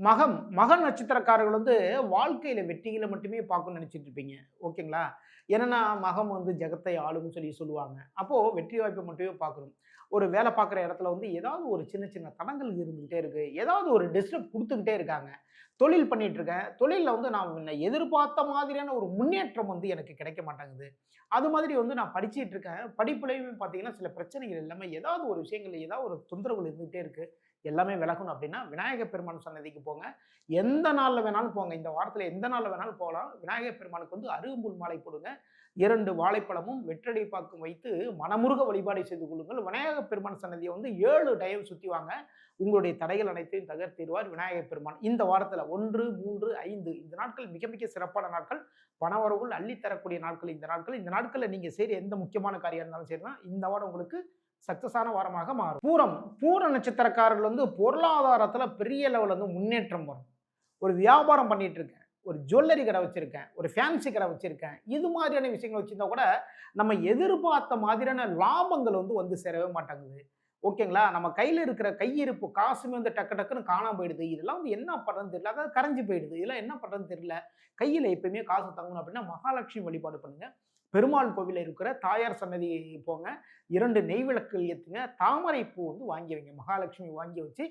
மகம் மக நட்சத்திரக்காரர்கள் வந்து வாழ்க்கையில வெற்றிகளை மட்டுமே பார்க்கணும்னு நினைச்சிட்டு இருப்பீங்க. ஓகேங்களா? என்னன்னா மகம் வந்து ஜெகத்தை ஆளும்னு சொல்லி சொல்லுவாங்க. அப்போ வெற்றி வாய்ப்பை மட்டுமே பார்க்கணும். ஒரு வேலை பார்க்குற இடத்துல வந்து ஏதாவது ஒரு சின்ன சின்ன தடங்கள் இருந்துகிட்டே இருக்கு. ஏதாவது ஒரு டிஸ்டர்ப் கொடுத்துக்கிட்டே இருக்காங்க. தொழில் பண்ணிட்டு இருக்கேன். தொழிலில் வந்து நான் எதிர்பார்த்த மாதிரியான ஒரு முன்னேற்றம் வந்து எனக்கு கிடைக்க மாட்டேங்குது. அது மாதிரி வந்து நான் படிச்சுட்டு இருக்கேன். படிப்புலையும் பார்த்தீங்கன்னா சில பிரச்சனைகள் எல்லாமே ஏதாவது ஒரு விஷயங்கள் ஏதாவது ஒரு தொந்தரவுகள் இருந்துகிட்டே இருக்கு. எல்லாமே விலகணும் அப்படின்னா விநாயகர் பெருமான் சன்னதிக்கு போங்க. எந்த நாளில் வேணாலும் போங்க. இந்த வாரத்தில் எந்த நாளில் வேணாலும் போகலாம். விநாயகர் பெருமானுக்கு வந்து அருகம்புல் மாலை போடுங்க. இரண்டு வாழைப்பழமும் வெற்றடை பாக்கும் வைத்து மனமுருக வழிபாடு செய்து கொள்ளுங்கள். விநாயகர் பெருமான் சன்னதியை வந்து ஏழு டைம் சுற்றி வாங்க. உங்களுடைய தடைகள் அனைத்தையும் தகர்த்திடுவார் விநாயகர் பெருமான். இந்த வாரத்தில் ஒன்று மூன்று ஐந்து இந்த நாட்கள் மிக மிக சிறப்பான நாட்கள். பணவரவுகள் அள்ளித்தரக்கூடிய நாட்கள் இந்த நாட்கள். இந்த நாட்களில் நீங்கள் செய்கிற எந்த முக்கியமான காரியம் இருந்தாலும் சரி தான் இந்த வாரம் உங்களுக்கு சக்சஸான வாரமாக மாறும். பூரம் பூர நட்சத்திரக்காரர்கள் வந்து பொருளாதாரத்தில் பெரிய லெவலில் வந்து முன்னேற்றம் வரும். ஒரு வியாபாரம் பண்ணிகிட்ருக்கேன் இருக்கேன் ஒரு ஜுவல்லரி கடை வச்சுருக்கேன் ஒரு ஃபேன்சி கடை வச்சுருக்கேன். இது மாதிரியான விஷயங்கள் வச்சிருந்தா கூட நம்ம எதிர்பார்த்த மாதிரியான லாபங்கள் வந்து வந்து சேரவே மாட்டேங்குது. ஓகேங்களா? நம்ம கையில் இருக்கிற கையிருப்பு காசுமே வந்து டக்கு டக்குன்னு காணாமல் போயிடுது. இதெல்லாம் வந்து என்ன பண்ணுறதுன்னு தெரியல. அதாவது கரைஞ்சு போயிடுது. இதெல்லாம் என்ன பண்ணுறதுன்னு தெரியல. கையில் எப்பயுமே காசு தங்கணும் அப்படின்னா மகாலட்சுமி வழிபாடு பண்ணுங்கள் பெருமாள் கோவிலில் இருக்கிற தாயார் சன்னதி போங்க. இரண்டு நெய் விளக்குகள் ஏற்றுங்க தாமரை பூ வந்து வாங்கி வைங்க. மகாலட்சுமி வாங்கி வச்சு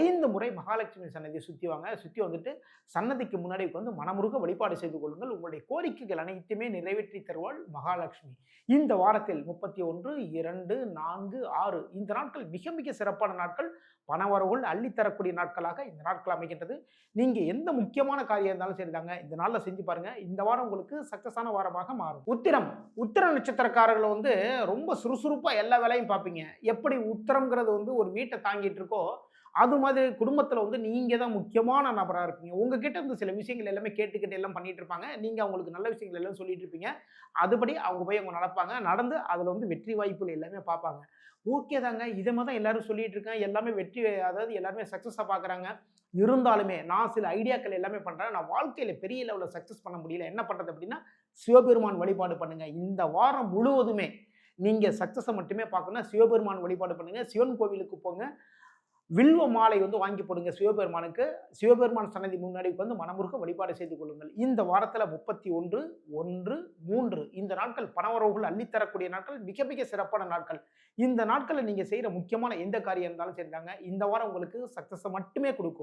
ஐந்து முறை மகாலட்சுமி சன்னதியை சுற்றி வாங்க. சுற்றி வந்துட்டு சன்னதிக்கு முன்னாடி வந்து மனமுருக வழிபாடு செய்து கொள்ளுங்கள். உங்களுடைய கோரிக்கைகள் அனைத்துமே நிறைவேற்றி தருவாள் மகாலட்சுமி. இந்த வாரத்தில் முப்பத்தி ஒன்று இரண்டு நான்கு ஆறு இந்த நாட்கள் மிக மிக சிறப்பான நாட்கள். பணவரவுகள் அள்ளித்தரக்கூடிய நாட்களாக இந்த நாட்கள் அமைகின்றது. நீங்கள் எந்த முக்கியமான காரியம் இருந்தாலும் சரிதாங்க. இந்த நாளில் செஞ்சு பாருங்கள் இந்த வாரம் உங்களுக்கு சக்ஸஸான வாரமாக மாறும். உத்திரம். உத்திர நட்சத்திரக்காரர்கள் வந்து ரொம்ப சுறுசுறுப்பாக எல்லா வேலையும் பார்ப்பீங்க. எப்படி உத்திரம்ங்கிறது வந்து ஒரு வீட்டை தாங்கிட்டு இருக்கோ அது மாதிரி குடும்பத்தில் வந்து நீங்கள் தான் முக்கியமான நபராக இருப்பீங்க. உங்ககிட்ட இருந்து சில விஷயங்கள் எல்லாமே கேட்டுக்கிட்டு எல்லாம் பண்ணிட்டு இருப்பாங்க. நீங்கள் அவங்களுக்கு நல்ல விஷயங்கள் எல்லாம் சொல்லிட்டு இருப்பீங்க. அதுபடி அவங்க போய் அவங்க நடப்பாங்க. நடந்து அதில் வந்து வெற்றி வாய்ப்புகள் எல்லாமே பார்ப்பாங்க. ஓகே தாங்க. இதை மாதிரி தான் எல்லாரும் சொல்லிட்டு இருக்கேன் எல்லாமே வெற்றி அதாவது எல்லாருமே சக்ஸஸாக பார்க்குறாங்க. இருந்தாலுமே நான் சில ஐடியாக்கள் எல்லாமே பண்ணுறேன் நான் வாழ்க்கையில் பெரிய லெவலில் சக்ஸஸ் பண்ண முடியல. என்ன பண்ணுறது அப்படின்னா சிவபெருமான் வழிபாடு பண்ணுங்கள் இந்த வாரம் முழுவதுமே நீங்கள் சக்ஸஸை மட்டுமே பார்க்கணும் சிவபெருமான் வழிபாடு பண்ணுங்கள் சிவன் கோவிலுக்கு போங்க. வில்வ மாலை வந்து வாங்கி போடுங்க. சிவபெருமானுக்கு சிவபெருமான் சன்னதி முன்னாடி வந்து மனமுருக வழிபாடு செய்து கொள்ளுங்கள். இந்த வாரத்தில் முப்பத்தி ஒன்று ஒன்று மூன்று இந்த நாட்கள் பணவரவுகள் அள்ளித்தரக்கூடிய நாட்கள் மிக மிக சிறப்பான நாட்கள். இந்த நாட்களில் நீங்கள் செய்கிற முக்கியமான எந்த காரியம் இருந்தாலும் சரிதாங்க. இந்த வாரம் உங்களுக்கு சக்ஸஸை மட்டுமே கொடுக்கும்.